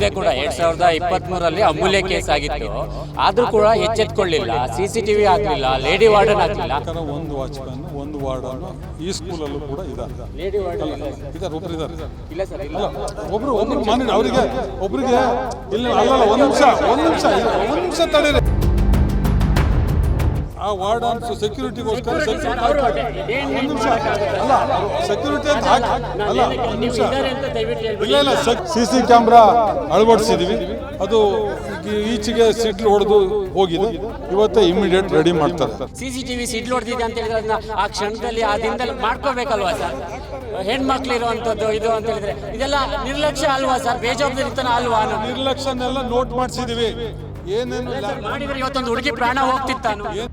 ಹಿಂದೆ ಕೂಡ ಎರಡ್ ಸಾವಿರದ ಇಪ್ಪತ್ತ್ ಮೂರಲ್ಲಿ ಅಮೂಲ್ಯ ಕೇಸ್ ಆಗಿತ್ತು. ಆದ್ರೂ ಕೂಡ ಎಚ್ಚೆತ್ಕೊಳ್ಳಿಲ್ಲ ಸಿ ಸಿ ಟಿವಿ ಆಗ್ಲಿಲ್ಲ ಲೇಡಿ ವಾರ್ಡನ್ ಆಗ್ಲಿಲ್ಲ ಒಂದು ವಾಚ್ಮನ್ ಒಂದು ವಾರ್ಡ್ ಈ ಸ್ಕೂಲಲ್ಲೂ ಕೂಡ ಇದ್ದಾರೆ. ಇದ್ದಾರೆ ಒಬ್ರು ಇದ್ದಾರೆ. ಇಲ್ಲ ಸರ್ ಅಲ್ಲ ಒಬ್ರು ಒಬ್ರು ಮಾನಿ ಅವರಿಗೆ ಒಬ್ರಿಗೆ ಇಲ್ಲ ಒಂದು ನಿಮಿಷ ಒಂದು ನಿಮಿಷ ಒಂದು ನಿಮಿಷ ತಡೀರಿ. ಆ ವಾರ್ಡನ್ಸ್ ಸೆಕ್ಯೂರಿಟಿಗೋಸ್ಕರ ಅಲ್ಲ ಸೆಕ್ಯೂರಿಟಿ ಅಲ್ಲ ನಿಮಿಷ. ಇಲ್ಲ ಇಲ್ಲ ಸಿ ಸಿ ಕ್ಯಾಮ್ರಾ ಅಳವಡಿಸಿದೀವಿ. ಅದು ಈಚೆಗೆ ಸಿಡ್ಲು ಹೊಡೆದು ಹೋಗಿದೆ. ಇವತ್ತೇ ಇಮಿಡಿಯೇಟ್ ರೆಡಿ ಮಾಡ್ತಾರೆ. ಸಿ ಸಿ ಟಿವಿ ಸಿಡ್ಲು ಹೊಡೆದಿದೆ ಅಂತ ಹೇಳಿದ್ರೆ ಅದನ್ನ ಆ ಕ್ಷಣದಲ್ಲಿ ಆ ದಿನದಲ್ಲಿ ಮಾಡ್ಕೋಬೇಕಲ್ವಾ ಸರ್? ಹೆಣ್ಮಕ್ಳು ಇರುವಂತದ್ದು ಇದು ಅಂತ ಹೇಳಿದ್ರೆ. ಇದೆಲ್ಲ ನಿರ್ಲಕ್ಷ್ಯ ಅಲ್ವಾ ಸರ್? ಬೇಜವಾಬ್ದಾರಿತನ ಅಲ್ವಾ. ನಿರ್ಲಕ್ಷ್ಯನೆಲ್ಲ ನೋಟ್ ಮಾಡಿಸಿದೀವಿ. ಏನೇನು ಮಾಡಿದ್ರೆ ಇವತ್ತೊಂದು ಹುಡುಗಿ ಪ್ರಾಣ ಹೋಗ್ತಿತ್ತು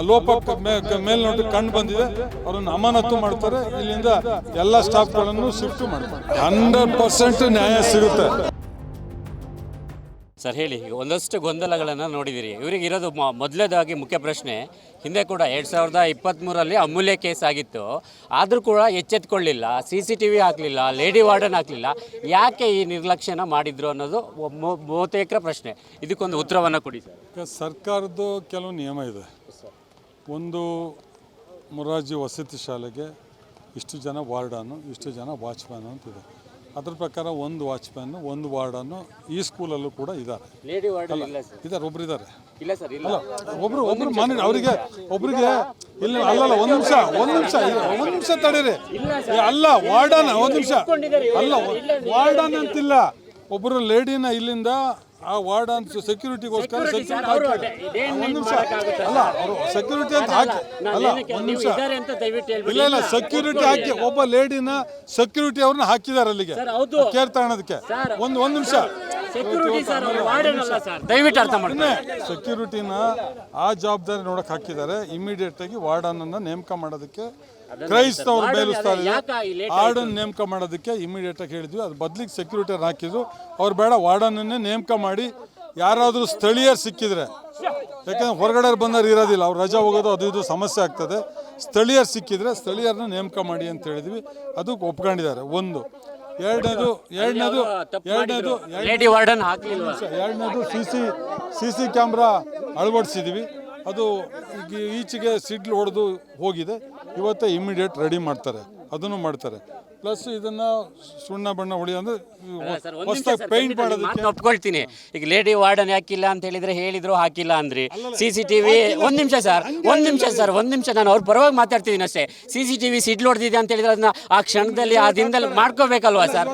ಲೋಪ ಮೇಲ್ನೋಟ ಕಂಡು ಬಂದಿದೆ. ಅವರನ್ನು ಅಮಾನತು ಮಾಡ್ತಾರೆ. ಇಲ್ಲಿಂದ ಎಲ್ಲ ಸ್ಟಾಫ್ಗಳನ್ನು ಶಿಫ್ಟ್ ಮಾಡ್ತಾರೆ. ಹಂಡ್ರೆಡ್ ಪರ್ಸೆಂಟ್ ನ್ಯಾಯ ಸಿಗುತ್ತೆ. ಸರ್ ಹೇಳಿ ಈಗ ಒಂದಷ್ಟು ಗೊಂದಲಗಳನ್ನು ನೋಡಿದಿರಿ. ಇವರಿಗೆ ಇರೋದು ಮ- ಮೊದಲನೇದಾಗಿ ಮುಖ್ಯ ಪ್ರಶ್ನೆ ಹಿಂದೆ ಕೂಡ ಎರಡು ಸಾವಿರದ ಇಪ್ಪತ್ತ್ಮೂರಲ್ಲಿ ಅಮೂಲ್ಯ ಕೇಸ್ ಆಗಿತ್ತು. ಆದರೂ ಕೂಡ ಎಚ್ಚೆತ್ಕೊಳ್ಳಿಲ್ಲ. ಸಿ ಸಿ ಟಿ ವಿ ಹಾಕಲಿಲ್ಲ ಲೇಡಿ ವಾರ್ಡನ್ ಹಾಕಲಿಲ್ಲ. ಯಾಕೆ ಈ ನಿರ್ಲಕ್ಷ್ಯನ ಮಾಡಿದ್ರು ಅನ್ನೋದು ಬಹುತೇಕ ಪ್ರಶ್ನೆ. ಇದಕ್ಕೊಂದು ಉತ್ತರವನ್ನು ಕೊಡಿ ಸರ್. ಸರ್ಕಾರದ್ದು ಕೆಲವು ನಿಯಮ ಇದೆ. ಒಂದು ಮೊರಾರ್ಜಿ ವಸತಿ ಶಾಲೆಗೆ ಇಷ್ಟು ಜನ ವಾರ್ಡನ್ನು ಇಷ್ಟು ಜನ ವಾಚ್ಮ್ಯಾನ್ ಅಂತಿದೆ. ಅದ್ರ ಪ್ರಕಾರ ಒಂದು ವಾಚ್ಮ್ಯಾನ್ ಒಂದು ವಾರ್ಡನ್ನು ಈ ಸ್ಕೂಲಲ್ಲೂ ಕೂಡ ಇದ್ದಾರೆ. ಇದಾರೆ ಇದ್ದಾರೆ ಒಬ್ರು ಇದ್ದಾರೆ. ಒಬ್ರು ಒಬ್ರು ಮನೆ ಅವರಿಗೆ ಒಬ್ರಿಗೆ ಇಲ್ಲ ಅಲ್ಲಲ್ಲ ಒಂದ್ ನಿಮಿಷ ಒಂದ್ ನಿಮಿಷ ಒಂದ್ ನಿಮಿಷ ತಡೀರಿ. ಅಲ್ಲ ವಾರ್ಡನ್ ಒಂದ್ ನಿಮಿಷ. ಅಲ್ಲ ವಾರ್ಡನ್ ಅಂತಿಲ್ಲ. ಒಬ್ರು ಲೇಡಿನ ಇಲ್ಲಿಂದ ಆ ವಾರ್ಡನ್ ಸೆಕ್ಯೂರಿಟಿಗೋಸ್ಕರ ಅಲ್ಲ ಅವರು ಸೆಕ್ಯೂರಿಟಿ ಅಂತ ಹಾಕಿ ಅಲ್ಲ ಒಂದು ನಿಮಿಷ. ಇಲ್ಲ ಇಲ್ಲ ಸೆಕ್ಯೂರಿಟಿ ಹಾಕಿ ಒಬ್ಬ ಲೇಡಿನ ಸೆಕ್ಯೂರಿಟಿ ಅವ್ರನ್ನ ಹಾಕಿದ್ದಾರೆ ಅಲ್ಲಿಗೆ. ಕೇರ್ ತಗೊಳೋದಕ್ಕೆ ಒಂದು ಒಂದು ನಿಮಿಷ. ದಯವಿಟ್ಟು ಅರ್ಥ ಮಾಡಿ ಸೆಕ್ಯೂರಿಟಿನ ಆ ಜವಾಬ್ದಾರಿ ನೋಡಕ್ ಹಾಕಿದ್ದಾರೆ. ಇಮಿಡಿಯೇಟ್ ಆಗಿ ವಾರ್ಡನ್ ಅನ್ನ ನೇಮಕ ಮಾಡೋದಕ್ಕೆ ಕ್ರೈಸ್ತವ್ರು ಮೇಲಿಸ್ತಾ ವಾರ್ಡನ್ ನೇಮಕ ಮಾಡೋದಕ್ಕೆ ಇಮಿಡಿಯೇಟ್ ಆಗಿ ಹೇಳಿದ್ವಿ. ಅದು ಬದ್ಲಿಗೆ ಸೆಕ್ಯೂರಿಟಿ ಹಾಕಿದ್ರು. ಅವ್ರು ಬೇಡ ವಾರ್ಡನನ್ನೇ ನೇಮಕ ಮಾಡಿ ಯಾರಾದರೂ ಸ್ಥಳೀಯರು ಸಿಕ್ಕಿದ್ರೆ. ಯಾಕಂದ್ರೆ ಹೊರಗಡೆ ಬಂದವ್ರು ಇರೋದಿಲ್ಲ. ಅವ್ರು ರಜಾ ಹೋಗೋದು ಅದು ಇದು ಸಮಸ್ಯೆ ಆಗ್ತದೆ. ಸ್ಥಳೀಯರು ಸಿಕ್ಕಿದ್ರೆ ಸ್ಥಳೀಯರನ್ನ ನೇಮಕ ಮಾಡಿ ಅಂತ ಹೇಳಿದ್ವಿ. ಅದು ಒಪ್ಕೊಂಡಿದ್ದಾರೆ. ಒಂದು. ಎರಡನೇದು ಎರಡನೇದು ಎರಡನೇದು ಎರಡನೇದು C C C C camera ಅಳವಡಿಸಿದ್ದೀವಿ ಅದು ಈಗ ಈಚೆಗೆ ಸಿಡ್ಲು ಹೊಡೆದು ಹೋಗಿದೆ. ಇವತ್ತೇ ಇಮಿಡಿಯೇಟ್ ರೆಡಿ ಮಾಡ್ತಾರೆ. ಅದನ್ನು ಮಾಡ್ತಾರೆ. ಪ್ಲಸ್ ಇದನ್ನ ಸುಣ್ಣ ಬಣ್ಣ ಹೊಡಿ ಅಂದ್ರೆ ಹೊಸದಾಗಿ ಪೇಂಟ್ ಮಾಡೋದಕ್ಕೆ ಒಪ್ಕೊಳ್ತೀನಿ. ಈಗ ಲೇಡಿ ವಾರ್ಡನ್ ಹಾಕಿಲ್ಲ ಅಂತ ಹೇಳಿದ್ರೆ ಹೇಳಿದ್ರು ಹಾಕಿಲ್ಲ ಅಂದ್ರಿ. ಸಿ ಸಿ ಟಿವಿ ಒಂದ್ ನಿಮಿಷ ಸರ್ ಒಂದ್ ನಿಮಿಷ ಸರ್ ಒಂದ್ ನಿಮಿಷ ನಾನು ಅವ್ರ ಪರವಾಗಿ ಮಾತಾಡ್ತಿದ್ದೀನಿ ಅಷ್ಟೇ. ಸಿ ಸಿ ಟಿವಿ ಸಿಡ್ಲು ಹೊಡೆದಿದೆ ಅಂತ ಹೇಳಿದ್ರೆ ಅದನ್ನ ಆ ಕ್ಷಣದಲ್ಲಿ ಆ ದಿನದಲ್ಲಿ ಮಾಡ್ಕೋಬೇಕಲ್ವಾ ಸರ್?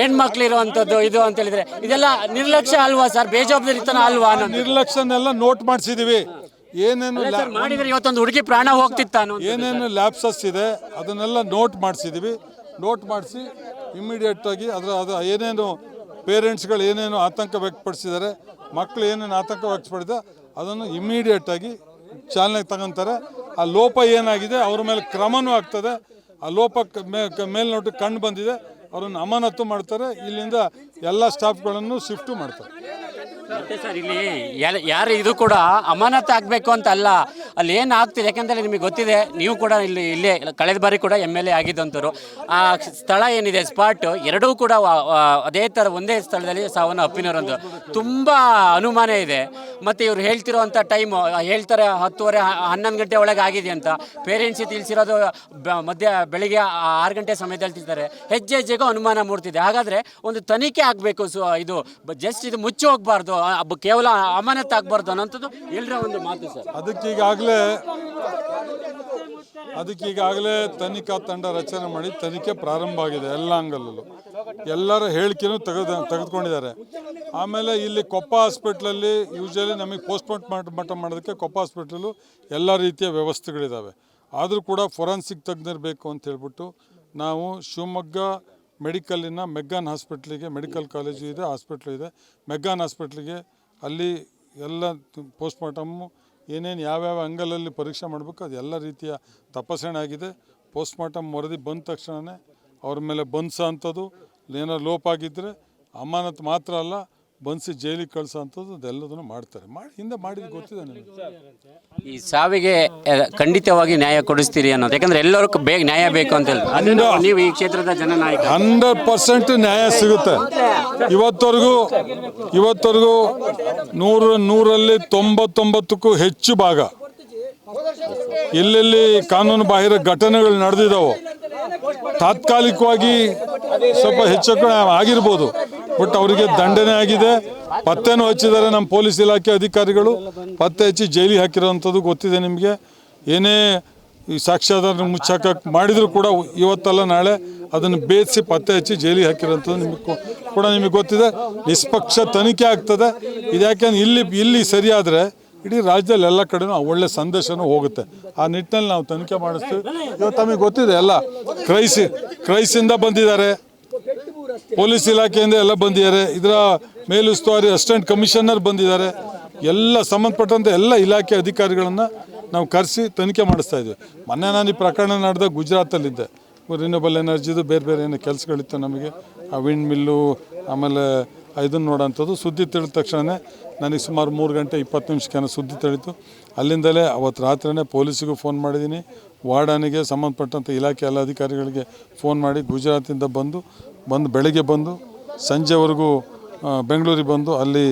ಹೆಣ್ಮಕ್ಳು ಇರುವಂತದ್ದು ಇದು ಅಂತ ಹೇಳಿದ್ರೆ ಇದೆಲ್ಲ ನಿರ್ಲಕ್ಷ್ಯ ಅಲ್ವಾ ಸರ್? ಬೇಜವಾಬ್ದಾರಿತನ ಅಲ್ವಾ? ನಿರ್ಲಕ್ಷ್ಯ ನಿರ್ಲಕ್ಷ್ಯನೆಲ್ಲ ನೋಟ್ ಮಾಡಿಸಿದೀವಿ. ಏನೇನು ಲ್ಯಾ- ಸರ್ ಮಾಡಿದ್ರೆ ಇವತ್ತೊಂದು ಹುಡುಗಿ ಪ್ರಾಣ ಹೋಗ್ತಿತ್ತಾನು ಏನೇನು ಲ್ಯಾಪ್ಸಸ್ ಇದೆ ಅದನ್ನೆಲ್ಲ ನೋಟ್ ಮಾಡಿಸಿದ್ದೀವಿ ನೋಟ್ ಮಾಡಿಸಿ ಇಮ್ಮಿಡಿಯೇಟ್ ಆಗಿ ಅದರ ಅದು ಏನೇನು ಪೇರೆಂಟ್ಸ್ಗಳು ಏನೇನು ಆತಂಕ ವ್ಯಕ್ತಪಡಿಸಿದ್ದಾರೆ ಮಕ್ಕಳು ಏನೇನು ಆತಂಕ ವ್ಯಕ್ತಪಡಿದೆ ಅದನ್ನು ಇಮಿಡಿಯೇಟ್ ಆಗಿ ಚಾಲನೆಗೆ ತಗೊಂತಾರೆ. ಆ ಲೋಪ ಏನಾಗಿದೆ ಅವ್ರ ಮೇಲೆ ಕ್ರಮನೂ ಆಗ್ತದೆ. ಆ ಲೋಪ ಮೇಲ್ನೋಟಕ್ಕೆ ಕಂಡು ಬಂದಿದೆ. ಅವ್ರನ್ನ ಅಮಾನತು ಮಾಡ್ತಾರೆ. ಇಲ್ಲಿಂದ ಎಲ್ಲ ಸ್ಟಾಫ್ಗಳನ್ನು ಶಿಫ್ಟು ಮಾಡ್ತಾರೆ. ಸರ್, ಇಲ್ಲಿ ಯಾರ- ಇದು ಕೂಡ ಅಮಾನತ್ ಆಗಬೇಕು ಅಂತ ಅಲ್ಲ. ಅಲ್ಲಿ ಏನು ಆಗ್ತಿದೆ? ಯಾಕಂದ್ರೆ ನಿಮಗೆ ಗೊತ್ತಿದೆ, ನೀವು ಕೂಡ ಇಲ್ಲಿ, ಇಲ್ಲೇ, ಕಳೆದ ಬಾರಿ ಕೂಡ ಎಂ ಎಲ್ ಎ ಆಗಿದ್ದಂಥವ್ರು. ಆ ಸ್ಥಳ ಏನಿದೆ ಸ್ಪಾಟ್ ಎರಡೂ ಕೂಡ ಅದೇ ಥರ ಒಂದೇ ಸ್ಥಳದಲ್ಲಿ ಸಾವನ್ನು ಅಪ್ಪಿನವರಂದು ತುಂಬ ಅನುಮಾನ ಇದೆ. ಮತ್ತು ಇವ್ರು ಹೇಳ್ತಿರೋವಂಥ ಟೈಮು ಹೇಳ್ತಾರೆ, ಹತ್ತುವರೆ ಹನ್ನೊಂದು ಗಂಟೆ ಒಳಗೆ ಆಗಿದೆ ಅಂತ. ಪೇರೆಂಟ್ಸ್ ತಿಳಿಸಿರೋದು ಮಧ್ಯ, ಬೆಳಿಗ್ಗೆ ಆರು ಗಂಟೆ ಸಮಯದಲ್ಲಿ ತಿಳ್ತಾರೆ ಹೆಜ್ಜೆ ಹೆಜ್ಜೆಗೂ ಅನುಮಾನ ಮೂಡ್ತಿದೆ. ಹಾಗಾದರೆ ಒಂದು ತನಿಖೆ ಆಗಬೇಕು ಸೊ, ಇದು ಜಸ್ಟ್ ಇದು ಮುಚ್ಚಿ ಹೋಗಬಾರ್ದು. ಕೇವಲ ಅಮಾನತ್ ಆಗಬಾರ್ದು ಅನ್ನೋಂಥದ್ದು ಎಲ್ಲರ ಒಂದು ಮಾತು ಸರ್. ಅದಕ್ಕೆ ಈಗಾಗಲೇ ತನಿಖಾ ತಂಡ ರಚನೆ ಮಾಡಿ ತನಿಖೆ ಪ್ರಾರಂಭ ಆಗಿದೆ ಎಲ್ಲ ಅಂಗಲಲ್ಲೂ ಎಲ್ಲರ ಹೇಳಿಕೆನೂ ತೆಗೆದು, ತೆಗೆದುಕೊಂಡಿದ್ದಾರೆ. ಆಮೇಲೆ ಇಲ್ಲಿ ಕೊಪ್ಪ ಹಾಸ್ಪಿಟ್ಲಲ್ಲಿ ಯೂಶಲಿ ನಮಗೆ ಪೋಸ್ಟ್ಮಾರ್ಟ್ ಮಟ್ಟ ಮಾಡೋದಕ್ಕೆ ಕೊಪ್ಪ ಹಾಸ್ಪಿಟ್ಲಲ್ಲೂ ಎಲ್ಲ ರೀತಿಯ ವ್ಯವಸ್ಥೆಗಳಿದ್ದಾವೆ. ಆದರೂ ಕೂಡ ಫೊರೆನ್ಸಿಕ್ ತಜ್ಞರು ಬೇಕು ಅಂತ ಹೇಳ್ಬಿಟ್ಟು ನಾವು ಶಿವಮೊಗ್ಗ ಮೆಡಿಕಲ್ಲಿನ ಮೆಗ್ಗಾನ್ ಹಾಸ್ಪಿಟ್ಲಿಗೆ ಮೆಡಿಕಲ್ ಕಾಲೇಜು ಇದೆ, ಹಾಸ್ಪಿಟ್ಲು ಇದೆ. ಮೆಗ್ಗಾನ್ ಹಾಸ್ಪಿಟ್ಲಿಗೆ ಅಲ್ಲಿ ಎಲ್ಲ ಪೋಸ್ಟ್ಮಾರ್ಟಮ್ಮು ಏನೇನು ಯಾವ್ಯಾವ ಅಂಗಲಲ್ಲಿ ಪರೀಕ್ಷೆ ಮಾಡಬೇಕು ಅದು ಎಲ್ಲ ರೀತಿಯ ತಪಾಸಣೆ ಆಗಿದೆ. ಪೋಸ್ಟ್ಮಾರ್ಟಮ್ ವರದಿ ಬಂದ ತಕ್ಷಣವೇ ಅವ್ರ ಮೇಲೆ ಬಂದ್ಸ ಅಂಥದ್ದು. ಏನಾದ್ರು ಲೋಪ ಆಗಿದ್ದರೆ ಅಮಾನತ್ ಮಾತ್ರ ಅಲ್ಲ ಬಂಧಿಸಿ ಜೈಲಿಗೆ ಕಳ್ಸೋ ಅಂಥದ್ದು ಅದೆಲ್ಲದನ್ನು ಮಾಡ್ತಾರೆ. ಮಾಡಿ ಹಿಂದೆ ಮಾಡಿದ್ದು ಗೊತ್ತಿದೆ ನನಗೆ. ಈ ಸಾವಿಗೆ ಖಂಡಿತವಾಗಿ ನ್ಯಾಯ ಕೊಡಿಸ್ತೀರಿ ಅನ್ನೋದು. ಯಾಕಂದ್ರೆ ಎಲ್ಲರಿಗೂ ಬೇಗ ನ್ಯಾಯ ಬೇಕು ಅಂತ ಹೇಳಿ ನೀವು ಈ ಕ್ಷೇತ್ರದ ಜನನಾಯಕ. ಹಂಡ್ರೆಡ್ ಪರ್ಸೆಂಟ್ ನ್ಯಾಯ ಸಿಗುತ್ತೆ. ಇವತ್ತವರೆಗೂ ಇವತ್ತವರೆಗೂ ನೂರ ನೂರಲ್ಲಿ ತೊಂಬತ್ತೊಂಬತ್ತಕ್ಕೂ ಹೆಚ್ಚು ಭಾಗ. ಎಲ್ಲೆಲ್ಲಿ ಕಾನೂನು ಬಾಹಿರ ಘಟನೆಗಳು ನಡೆದಿದ್ದಾವೋ ತಾತ್ಕಾಲಿಕವಾಗಿ ಸ್ವಲ್ಪ ಹೆಚ್ಚು ಆಗಿರ್ಬೋದು. ಬಟ್ ಅವರಿಗೆ ದಂಡನೆ ಆಗಿದೆ. ಪತ್ತೆನೂ ಹಚ್ಚಿದ್ದಾರೆ ನಮ್ಮ ಪೊಲೀಸ್ ಇಲಾಖೆ ಅಧಿಕಾರಿಗಳು. ಪತ್ತೆ ಹಚ್ಚಿ ಜೈಲಿಗೆ ಹಾಕಿರೋವಂಥದ್ದು ಗೊತ್ತಿದೆ ನಿಮಗೆ. ಏನೇ ಈ ಸಾಕ್ಷ್ಯಾಧಾರ ಮುಚ್ಚಾಕ ಮಾಡಿದರೂ ಕೂಡ ಇವತ್ತಲ್ಲ ನಾಳೆ ಅದನ್ನು ಬೇಯಿಸಿ ಪತ್ತೆ ಹಚ್ಚಿ ಜೈಲಿಗೆ ಹಾಕಿರೋಂಥದ್ದು ನಿಮಗೆ ಕೂಡ ನಿಮಗೆ ಗೊತ್ತಿದೆ. ನಿಷ್ಪಕ್ಷ ತನಿಖೆ ಆಗ್ತದೆ. ಇದ್ಯಾಕೆಂದ್ರೆ ಇಲ್ಲಿ ಇಲ್ಲಿ ಸರಿಯಾದರೆ ಇಡೀ ರಾಜ್ಯದಲ್ಲಿ ಎಲ್ಲ ಕಡೆನೂ ಒಳ್ಳೆ ಸಂದೇಶನೂ ಹೋಗುತ್ತೆ. ಆ ನಿಟ್ಟಿನಲ್ಲಿ ನಾವು ತನಿಖೆ ಮಾಡಿಸ್ತೀವಿ. ಇವತ್ತು ತಮಗೆ ಗೊತ್ತಿದೆ ಎಲ್ಲ. ಕ್ರೈಸಿ, ಕ್ರೈಸಿಂದ ಬಂದಿದ್ದಾರೆ. ಪೊಲೀಸ್ ಇಲಾಖೆಯಿಂದ ಎಲ್ಲ ಬಂದಿದ್ದಾರೆ. ಇದರ ಮೇಲುಸ್ತುವಾರಿ ಅಸಿಸ್ಟೆಂಟ್ ಕಮಿಷನರ್ ಬಂದಿದ್ದಾರೆ. ಎಲ್ಲ ಸಂಬಂಧಪಟ್ಟಂತೆ ಎಲ್ಲ ಇಲಾಖೆ ಅಧಿಕಾರಿಗಳನ್ನು ನಾವು ಕರೆಸಿ ತನಿಖೆ ಮಾಡಿಸ್ತಾ ಇದ್ವಿ. ಮೊನ್ನೆ ನಾನು ಈ ಪ್ರಕರಣ ನಡೆದ ಗುಜರಾತಲ್ಲಿದ್ದೆ. ರಿನ್ಯೂಬಲ್ ಎನರ್ಜಿದು ಬೇರೆ ಬೇರೆ ಏನೋ ಕೆಲಸಗಳಿತ್ತು ನಮಗೆ. ಆ ವಿಂಡ್ ಮಿಲ್ಲು ಆಮೇಲೆ ಇದನ್ನು ನೋಡೋಂಥದ್ದು. ಸುದ್ದಿ ತಿಳಿದ ತಕ್ಷಣವೇ ನನಗೆ ಸುಮಾರು ಮೂರು ಗಂಟೆ ಇಪ್ಪತ್ತು ನಿಮಿಷಕ್ಕೆ ಸುದ್ದಿ ತಿಳಿತು ಅಲ್ಲಿಂದಲೇ ಅವತ್ತು ರಾತ್ರಿನೇ ಪೊಲೀಸಿಗೂ ಫೋನ್ ಮಾಡಿದ್ದೀನಿ. ವಾರ್ಡನಿಗೆ ಸಂಬಂಧಪಟ್ಟಂಥ ಇಲಾಖೆ ಎಲ್ಲ ಅಧಿಕಾರಿಗಳಿಗೆ ಫೋನ್ ಮಾಡಿ ಗುಜರಾತಿಂದ ಬಂದು ಬಂದು ಬೆಳಗ್ಗೆ ಬಂದು, ಸಂಜೆವರೆಗೂ ಬೆಂಗಳೂರಿಗೆ ಬಂದು ಅಲ್ಲಿ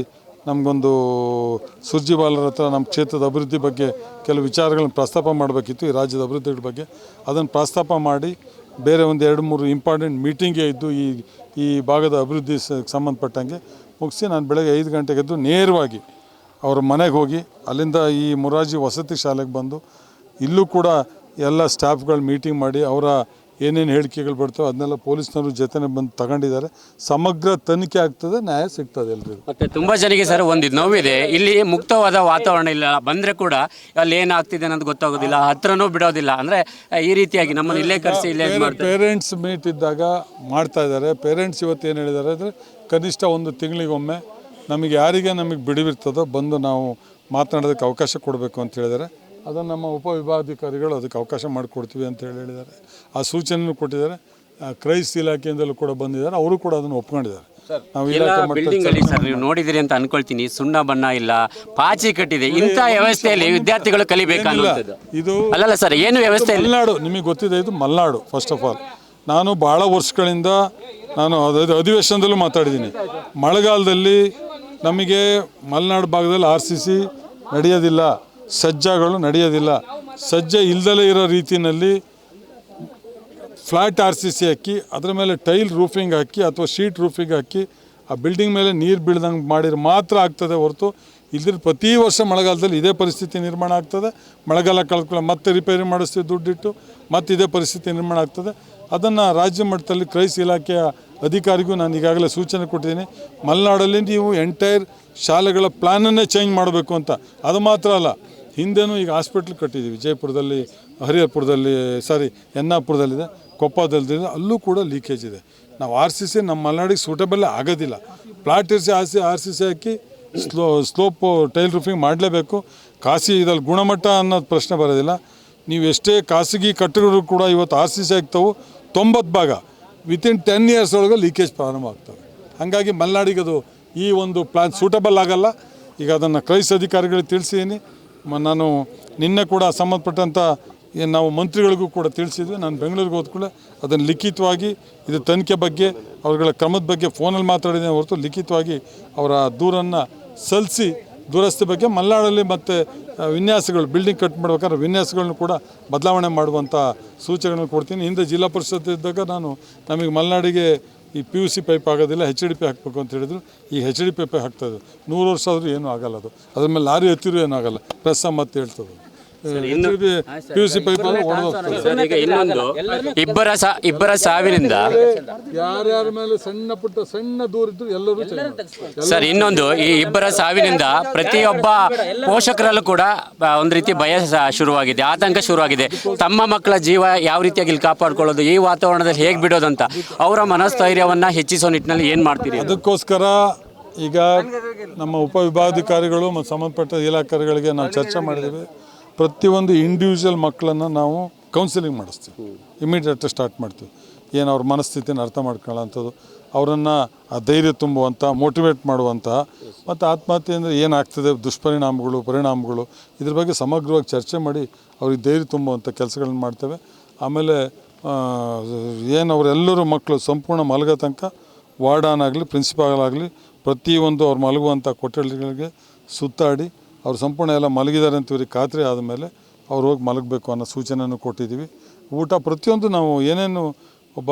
ನಮಗೊಂದು ಸುರ್ಜಿವಾಲರ ಹತ್ರ ನಮ್ಮ ಕ್ಷೇತ್ರದ ಅಭಿವೃದ್ಧಿ ಬಗ್ಗೆ ಕೆಲವು ವಿಚಾರಗಳನ್ನು ಪ್ರಸ್ತಾಪ ಮಾಡಬೇಕಿತ್ತು, ಈ ರಾಜ್ಯದ ಅಭಿವೃದ್ಧಿ ಬಗ್ಗೆ. ಅದನ್ನು ಪ್ರಸ್ತಾಪ ಮಾಡಿ ಬೇರೆ ಒಂದು ಎರಡು ಮೂರು ಇಂಪಾರ್ಟೆಂಟ್ ಮೀಟಿಂಗೇ ಇದ್ದು ಈ ಈ ಭಾಗದ ಅಭಿವೃದ್ಧಿ ಸಂಬಂಧಪಟ್ಟಂಗೆ ಮುಗಿಸಿ ನಾನು ಬೆಳಗ್ಗೆ ಐದು ಗಂಟೆಗೆ ಎದ್ದು ನೇರವಾಗಿ ಅವ್ರ ಮನೆಗೆ ಹೋಗಿ ಅಲ್ಲಿಂದ ಈ ಮುರಾಜಿ ವಸತಿ ಶಾಲೆಗೆ ಬಂದು ಇಲ್ಲೂ ಕೂಡ ಎಲ್ಲ ಸ್ಟಾಫ್ಗಳು ಮೀಟಿಂಗ್ ಮಾಡಿ ಅವರ ಏನೇನು ಹೇಳಿಕೆಗಳು ಬರ್ತವೆ ಅದನ್ನೆಲ್ಲ ಪೊಲೀಸ್ನವರು ಜೊತೆನೆ ಬಂದು ತಗೊಂಡಿದ್ದಾರೆ. ಸಮಗ್ರ ತನಿಖೆ ಆಗ್ತದೆ ನ್ಯಾಯ ಸಿಗ್ತದೆ ಎಲ್ರಿಗೂ. ಮತ್ತೆ ತುಂಬಾ ಜನಕ್ಕೆ ಸರ್ ಒಂದು ನೋವಿದೆ. ಇಲ್ಲಿ ಮುಕ್ತವಾದ ವಾತಾವರಣ ಇಲ್ಲ. ಬಂದರೆ ಕೂಡ ಅಲ್ಲಿ ಏನಾಗ್ತಿದೆ ಅನ್ನೋದು ಗೊತ್ತಾಗೋದಿಲ್ಲ ಹತ್ರನೂ ಬಿಡೋದಿಲ್ಲ. ಅಂದ್ರೆ ಈ ರೀತಿಯಾಗಿ ನಮ್ಮನ್ನು ಇಲ್ಲೇ ಕರೆಸಿ ಇಲ್ಲೇ ಇದ್ ಮಾಡ್ತಾರೆ. ಪೇರೆಂಟ್ಸ್ ಮೀಟ್ ಇದ್ದಾಗ ಮಾಡ್ತಾ ಇದ್ದಾರೆ. ಪೇರೆಂಟ್ಸ್ ಇವತ್ತು ಏನು ಹೇಳಿದ್ದಾರೆ ಅಂದರೆ ಕನಿಷ್ಠ ಒಂದು ತಿಂಗಳಿಗೊಮ್ಮೆ ನಮಗೆ ಯಾರಿಗೆ ನಮಗೆ ಬಿಡುವಿರ್ತದೋ ಬಂದು ನಾವು ಮಾತನಾಡೋದಕ್ಕೆ ಅವಕಾಶ ಕೊಡಬೇಕು ಅಂತ ಹೇಳಿದ್ದಾರೆ. ಅದನ್ನು ನಮ್ಮ ಉಪವಿಭಾಗಾಧಿಕಾರಿಗಳು ಅದಕ್ಕೆ ಅವಕಾಶ ಮಾಡಿಕೊಡ್ತೀವಿ ಅಂತ ಹೇಳಿ ಹೇಳಿದ್ದಾರೆ. ಆ ಸೂಚನೆಯನ್ನು ಕೊಟ್ಟಿದ್ದಾರೆ. ಕ್ರೈಸ್ತ ಕ್ರೈಸ್ ಇಲಾಖೆಯಿಂದಲೂ ಕೂಡ ಬಂದಿದ್ದಾರೆ. ಅವರು ಕೂಡ ಅದನ್ನು ಒಪ್ಕೊಂಡಿದ್ದಾರೆ. ನಾವು ಇಲಾಖೆ ಅಲ್ಲಿ ಸರ್ ನೀವು ನೋಡಿದಿರಿ ಅಂತ ಅನ್ಕೊಳ್ತೀನಿ. ಸುಣ್ಣ ಬಣ್ಣ ಇಲ್ಲ ಪಾಚಿ ಕಟ್ಟಿದೆ. ಇಂಥ ವ್ಯವಸ್ಥೆಯಲ್ಲಿ ವಿದ್ಯಾರ್ಥಿಗಳು ಕಲಿಬೇಕಲ್ಲ ಇದು ಅಲ್ಲಲ್ಲ ಸರ್ ಏನು ವ್ಯವಸ್ಥೆ ಮಲೆನಾಡು. ನಿಮಗೆ ಗೊತ್ತಿದೆ ಇದು ಮಲೆನಾಡು ಫಸ್ಟ್ ಆಫ್ ಆಲ್ ನಾನು ಭಾಳ ವರ್ಷಗಳಿಂದ ನಾನು ಅದು ಅಧಿವೇಶನದಲ್ಲೂ ಮಾತಾಡಿದ್ದೀನಿ. ಮಳೆಗಾಲದಲ್ಲಿ ನಮಗೆ ಮಲೆನಾಡು ಭಾಗದಲ್ಲಿ ಆರ್ ಸಿ ಸಿ ನಡೆಯೋದಿಲ್ಲ. ಸಜ್ಜಗಳು ನಡೆಯೋದಿಲ್ಲ. ಸಜ್ಜೆ ಇಲ್ದಲೇ ಇರೋ ರೀತಿಯಲ್ಲಿ ಫ್ಲ್ಯಾಟ್ ಆರ್ ಸಿ ಸಿ ಹಾಕಿ, ಅದರ ಮೇಲೆ ಟೈಲ್ ರೂಫಿಂಗ್ ಹಾಕಿ ಅಥವಾ ಶೀಟ್ ರೂಫಿಂಗ್ ಹಾಕಿ, ಆ ಬಿಲ್ಡಿಂಗ್ ಮೇಲೆ ನೀರು ಬೀಳ್ದಂಗೆ ಮಾಡಿದ್ರೆ ಮಾತ್ರ ಆಗ್ತದೆ ಹೊರತು ಇಲ್ದಿರ ಪ್ರತಿ ವರ್ಷ ಮಳೆಗಾಲದಲ್ಲಿ ಇದೇ ಪರಿಸ್ಥಿತಿ ನಿರ್ಮಾಣ ಆಗ್ತದೆ. ಮಳೆಗಾಲ ಕಳೆದುಕೊಳ್ಳ ಮತ್ತೆ ರಿಪೇರಿ ಮಾಡಿಸ್ತೀವಿ ದುಡ್ಡಿಟ್ಟು, ಮತ್ತೆ ಇದೇ ಪರಿಸ್ಥಿತಿ ನಿರ್ಮಾಣ ಆಗ್ತದೆ. ಅದನ್ನು ರಾಜ್ಯ ಮಟ್ಟದಲ್ಲಿ ಕ್ರೈಸ್ ಇಲಾಖೆಯ ಅಧಿಕಾರಿಗೂ ನಾನು ಈಗಾಗಲೇ ಸೂಚನೆ ಕೊಟ್ಟಿದ್ದೀನಿ. ಮಲೆನಾಡಲ್ಲಿ ನೀವು ಎಂಟೈರ್ ಶಾಲೆಗಳ ಪ್ಲ್ಯಾನನ್ನೇ ಚೇಂಜ್ ಮಾಡಬೇಕು ಅಂತ. ಅದು ಮಾತ್ರ ಅಲ್ಲ. ಹಿಂದೆನೂ ಈಗ ಹಾಸ್ಪಿಟ್ಲ್ ಕಟ್ಟಿದ್ದೀವಿ. ಜಯಪುರದಲ್ಲಿ ಹರಿಹರಪುರದಲ್ಲಿ ಸಾರಿ ಎನ್ನಾಪುರದಲ್ಲಿದೆ ಕೊಪ್ಪದಲ್ಲಿದೆ ಅಲ್ಲೂ ಕೂಡ ಲೀಕೇಜ್ ಇದೆ. ನಾವು ಆರ್ ಸಿ ಸಿ ನಮ್ಮ ಮಲೆನಾಡಿಗೆ ಸೂಟಬಲ್ ಆಗೋದಿಲ್ಲ. ಪ್ಲಾಟ್ ಇರಿಸಿ R C R C C ಹಾಕಿ ಸ್ಲೋ ಸ್ಲೋಪು ಟೈಲ್ ರೂಫಿಂಗ್ ಮಾಡಲೇಬೇಕು. ಖಾಸಿ ಇದರಲ್ಲಿ ಗುಣಮಟ್ಟ ಅನ್ನೋದು ಪ್ರಶ್ನೆ ಬರೋದಿಲ್ಲ. ನೀವು ಎಷ್ಟೇ ಖಾಸಗಿ ಕಟ್ಟಡಗಳು ಕೂಡ ಇವತ್ತು ಆರ್ ಸಿ ಸಿ ಆಗ್ತಾವೆ ತೊಂಬತ್ತು ಭಾಗ ವಿತಿನ್ ಟೆನ್ ಇಯರ್ಸ್ ಒಳಗೆ ಲೀಕೇಜ್ ಪ್ರಾರಂಭ ಆಗ್ತವೆ. ಹಾಗಾಗಿ ಮಲೆನಾಡಿಗೆ ಅದು ಈ ಒಂದು ಪ್ಲಾನ್ ಸೂಟಬಲ್ ಆಗಲ್ಲ. ಈಗ ಅದನ್ನು ಕ್ರೈಸ್ ಅಧಿಕಾರಿಗಳಿಗೆ ತಿಳಿಸಿದ್ದೀನಿ. ನಾನು ನಿನ್ನೆ ಕೂಡ ಸಂಬಂಧಪಟ್ಟಂಥ ನಾವು ಮಂತ್ರಿಗಳಿಗೂ ಕೂಡ ತಿಳಿಸಿದ್ವಿ. ನಾನು ಬೆಂಗಳೂರಿಗೆ ಹೋದ್ಕೂಡಲೇ ಅದನ್ನು ಲಿಖಿತವಾಗಿ ಇದು ತನಿಖೆ ಬಗ್ಗೆ, ಅವರುಗಳ ಕ್ರಮದ ಬಗ್ಗೆ ಫೋನಲ್ಲಿ ಮಾತಾಡಿದ್ದೇನೆ ಹೊರತು ಲಿಖಿತವಾಗಿ ಅವರ ದೂರನ್ನು ಸಲ್ಲಿಸಿ ದುರಸ್ತಿ ಬಗ್ಗೆ ಮಲೆನಾಡಲ್ಲಿ ಮತ್ತು ವಿನ್ಯಾಸಗಳು, ಬಿಲ್ಡಿಂಗ್ ಕಟ್ ಮಾಡ್ಬೇಕಾದ್ರೆ ವಿನ್ಯಾಸಗಳನ್ನು ಕೂಡ ಬದಲಾವಣೆ ಮಾಡುವಂಥ ಸೂಚನೆಗಳನ್ನು ಕೊಡ್ತೀನಿ. ಹಿಂದೆ ಜಿಲ್ಲಾ ಪರಿಷತ್ ಇದ್ದಾಗ ನಾನು ನಮಗೆ ಮಲೆನಾಡಿಗೆ ಈ ಪಿ ಯು ಸಿ ಪೈಪ್ ಆಗೋದಿಲ್ಲ ಹೆಚ್ ಡಿ ಪಿ ಹಾಕಬೇಕು ಅಂತ ಹೇಳಿದ್ರು. ಈ ಹೆಚ್ ಡಿ ಪೈಪೇ ಹಾಕ್ತಾಯಿದ್ರು ನೂರು ವರ್ಷ ಆದರೂ ಏನೂ ಆಗಲ್ಲ ಅದು. ಅದ್ರ ಮೇಲೆ ಲಾರಿ ಎತ್ತಿರೂ ಏನೂ ಆಗಲ್ಲ. ಪ್ರೆಸ್ ಮತ್ತೆ ಹೇಳ್ತದೆ P U C pipe sir ಈಗ ಇನ್ನೊಂದು ಇಬ್ಬರ ಸಾ ಇಬ್ಬರ ಸಾವಿನಿಂದ ಯಾರ್ಯಾರ ಮೇಲೆ ಸಣ್ಣ ಪುಟ್ಟ ಸಣ್ಣ ದೂರ ಇದ್ರು ಎಲ್ಲರೂ ಸರ್ ಇನ್ನೊಂದು ಈ ಇಬ್ಬರ ಸಾವಿನಿಂದ ಪ್ರತಿಯೊಬ್ಬ ಪೋಷಕರಲ್ಲೂ ಕೂಡ ಆ, ಒಂದು ರೀತಿ ಭಯ ಸ- ಶುರುವಾಗಿದೆ ಆತಂಕ ಶುರುವಾಗಿದೆ. ತಮ್ಮ ಮಕ್ಕಳ ಜೀವ ಯಾವ ರೀತಿಯಾಗಿ ಇಲ್ಲಿ ಕಾಪಾಡ್ಕೊಳ್ಳೋದು ಈ ವಾತಾವರಣದಲ್ಲಿ ಹೇಗೆ ಬಿಡೋದಂತ ಅವರ ಮನಸ್ಥೈರ್ಯವನ್ನ ಹೆಚ್ಚಿಸೋ ನಿಟ್ಟಿನಲ್ಲಿ ಏನ್ ಮಾಡ್ತೀರಿ? ಅದಕ್ಕೋಸ್ಕರ ಈಗ ನಮ್ಮ ಉಪವಿಭಾಗಾಧಿಕಾರಿಗಳು ಮತ್ತು ಸಂಬಂಧಪಟ್ಟ ಇಲಾಖೆಗಳಿಗೆ ನಾವು ಚರ್ಚೆ ಮಾಡಿದ್ದೀವಿ. ಪ್ರತಿಯೊಂದು ಇಂಡಿವಿಜುವಲ್ ಮಕ್ಕಳನ್ನು ನಾವು ಕೌನ್ಸಿಲಿಂಗ್ ಮಾಡಿಸ್ತೀವಿ. ಇಮಿಡಿಯೇಟ್ ಸ್ಟಾರ್ಟ್ ಮಾಡ್ತೀವಿ. ಏನು ಅವ್ರ ಮನಸ್ಥಿತಿನ ಅರ್ಥ ಮಾಡ್ಕೊಳ್ಳೋಂಥದ್ದು ಅವರನ್ನು ಆ ಧೈರ್ಯ ತುಂಬುವಂಥ ಮೋಟಿವೇಟ್ ಮಾಡುವಂಥ ಮತ್ತು ಆತ್ಮಹತ್ಯೆ ಅಂದರೆ ಏನಾಗ್ತದೆ ದುಷ್ಪರಿಣಾಮಗಳು, ಪರಿಣಾಮಗಳು, ಇದ್ರ ಬಗ್ಗೆ ಸಮಗ್ರವಾಗಿ ಚರ್ಚೆ ಮಾಡಿ ಅವ್ರಿಗೆ ಧೈರ್ಯ ತುಂಬುವಂಥ ಕೆಲಸಗಳನ್ನ ಮಾಡ್ತೇವೆ. ಆಮೇಲೆ ಏನು ಅವರೆಲ್ಲರೂ ಮಕ್ಕಳು ಸಂಪೂರ್ಣ ಮಲಗೋ ತನಕ ವಾರ್ಡನ್ ಆಗಲಿ, ಪ್ರಿನ್ಸಿಪಾಲ್ ಆಗಲಿ, ಪ್ರತಿಯೊಂದು ಅವ್ರು ಮಲಗುವಂಥ ಕೊಠಡಿಗಳಿಗೆ ಸುತ್ತಾಡಿ ಅವ್ರು ಸಂಪೂರ್ಣ ಎಲ್ಲ ಮಲಗಿದ್ದಾರೆ ಅಂತ ಇವ್ರಿಗೆ ಖಾತ್ರಿ ಆದಮೇಲೆ ಅವ್ರು ಹೋಗಿ ಮಲಗಬೇಕು ಅನ್ನೋ ಸೂಚನೆಯನ್ನು ಕೊಟ್ಟಿದ್ದೀವಿ. ಊಟ ಪ್ರತಿಯೊಂದು ನಾವು ಏನೇನು ಒಬ್ಬ,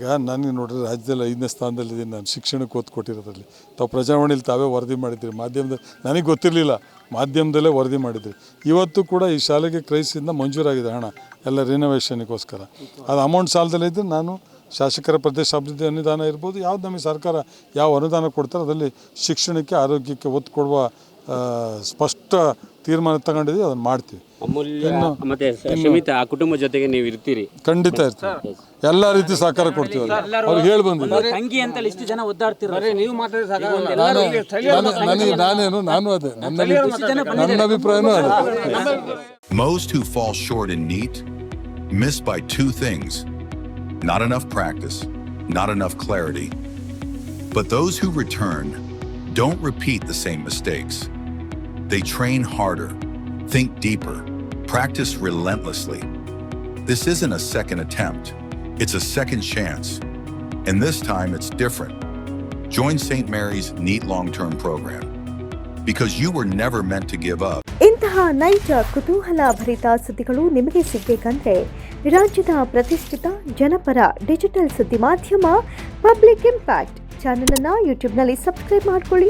ಈಗ ನನಗೆ ನೋಡಿರಿ ರಾಜ್ಯದಲ್ಲಿ ಐದನೇ ಸ್ಥಾನದಲ್ಲಿದ್ದೀನಿ, ನಾನು ಶಿಕ್ಷಣಕ್ಕೆ ಒತ್ತು ಕೊಟ್ಟಿರೋದ್ರಲ್ಲಿ. ತಾವು ಪ್ರಜಾವಾಣಿಲಿ ತಾವೇ ವರದಿ ಮಾಡಿದ್ರಿ ಮಾಧ್ಯಮದಲ್ಲಿ, ನನಗೆ ಗೊತ್ತಿರಲಿಲ್ಲ, ಮಾಧ್ಯಮದಲ್ಲೇ ವರದಿ ಮಾಡಿದ್ರಿ ಇವತ್ತು ಕೂಡ ಈ ಶಾಲೆಗೆ ಕ್ರೈಸಿಂದ ಮಂಜೂರಾಗಿದೆ ಹಣ, ಎಲ್ಲ ರಿನೋವೇಷನ್ಗೋಸ್ಕರ ಅದು ಅಮೌಂಟ್ ಸಾಲದಲ್ಲಿದ್ದು ನಾನು ಶಾಸಕರ ಪ್ರದೇಶ ಅಭಿವೃದ್ಧಿ ಅನುದಾನ ಇರ್ಬೋದು, ಯಾವ್ದು ನಮಗೆ ಸರ್ಕಾರ ಯಾವ ಅನುದಾನ ಕೊಡ್ತಾರೆ ಅದರಲ್ಲಿ ಶಿಕ್ಷಣಕ್ಕೆ, ಆರೋಗ್ಯಕ್ಕೆ ಒತ್ತು ಕೊಡುವ ಸ್ಪಷ್ಟ ತೀರ್ಮಾನ ತಗೊಂಡಿದ್ದೀವಿ ಅದನ್ನ ಮಾಡ್ತೀವಿ. ಅಮೂಲ್ಯ ಮತ್ತೆ ಶಮಿತ ಆ ಕುಟುಂಬ ಜೊತೆಗೆ ನೀವು ಇರ್ತೀರಿ. ಖಂಡಿತ ಇರ್ತೀವಿ. ಎಲ್ಲ ರೀತಿ ಸಹಕಾರ ಕೊಡ್ತೀವಿ ಅವ್ರಿಗೆ. ಅವ್ರಿಗೆ ಹೇಳಿ ಬಂದಿದ್ದೀವಿ ತಂಗಿ ಅಂತ ಇಷ್ಟು ಜನ ಒದ್ದಾಡ್ತಿರೋ ನೀವು ಮಾತಾಡಿ ನಾನು- ನನಗೆ ನಾನೇನು ನಾನು ಅದೇ. ನನ್ನ ನನ್ನ ಅಭಿಪ್ರಾಯನೂ ಅದೇ. Most who fall short in NEAT miss by two things. Not enough practice, not enough clarity. But those who return don't repeat the same mistakes. They train harder, think deeper, practice relentlessly. This isn't a second attempt, it's a second chance. And this time it's different. Join St. Mary's NEAT long term program because you were never meant to give up. ಇಂತಹ ನೈಜ ಕುತೂಹಲ ಭರಿತ ಸುದ್ದಿಗಳು ನಿಮಗೆ ಸಿಗಬೇಕಂದ್ರೆ ರಾಜ್ಯದ ಪ್ರತಿಷ್ಠಿತ ಜನಪರ digital ಸುದ್ದಿ ಮಾಧ್ಯಮ ಪಬ್ಲಿಕ್ ಇಂಪ್ಯಾಕ್ಟ್ ಚಾನೆಲ್ ಅನ್ನ ಯೂಟ್ಯೂಬ್ನಲ್ಲಿ ಸಬ್ಸ್ಕ್ರೈಬ್ ಮಾಡ್ಕೊಳ್ಳಿ